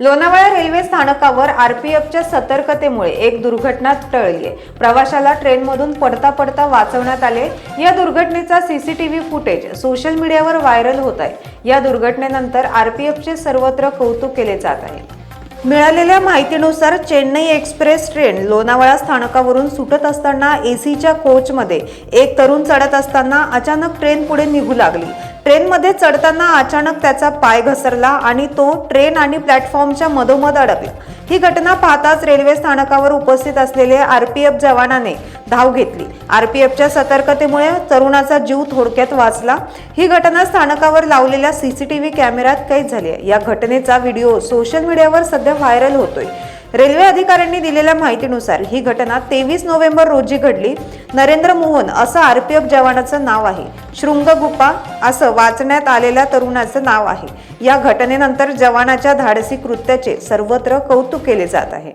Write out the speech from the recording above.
Lonavala railway स्थानकावर आरपीएफच्या सतर्कतेमुळे एक दुर्घटना टळली आहे प्रवाशाला ट्रेनमधून पडता पडता वाचवण्यात आले. या दुर्घटनेचा सीसीटीव्ही फुटेज सोशल मीडियावर व्हायरल होत आहे. या दुर्घटनेनंतर आरपीएफचे सर्वत्र कौतुक केले जात आहे. मिळालेल्या माहितीनुसार चेन्नई एक्सप्रेस ट्रेन लोणावळा स्थानकावरून सुटत असताना एसीच्या कोचमध्ये एक तरुण चढत असताना अचानक ट्रेन पुढे निघू लागली. ट्रेनमध्ये चढताना अचानक त्याचा पाय घसरला आणि तो ट्रेन आणि प्लॅटफॉर्मच्या मधोमध अडकला. ही घटना पाहताच रेल्वे स्थानकावर उपस्थित असलेले आरपीएफ जवानाने धाव घेतली. आरपीएफच्या सतर्कतेमुळे तरुणाचा जीव थोडक्यात वाचला. ही घटना स्थानकावर लावलेल्या सीसीटीव्ही कॅमेऱ्यात कैद झाली आहे. या घटनेचा व्हिडिओ सोशल मीडियावर सध्या व्हायरल होतोय. रेल्वे अधिकाऱ्यांनी दिलेल्या माहितीनुसार ही घटना तेवीस नोव्हेंबर रोजी घडली. नरेंद्र मोहन असं आरपीएफ जवानाचं नाव आहे. शृंग गुप्पा असं वाचण्यात आलेल्या तरुणाचं नाव आहे. या घटनेनंतर जवानाच्या धाडसी कृत्याचे सर्वत्र कौतुक केले जात आहे.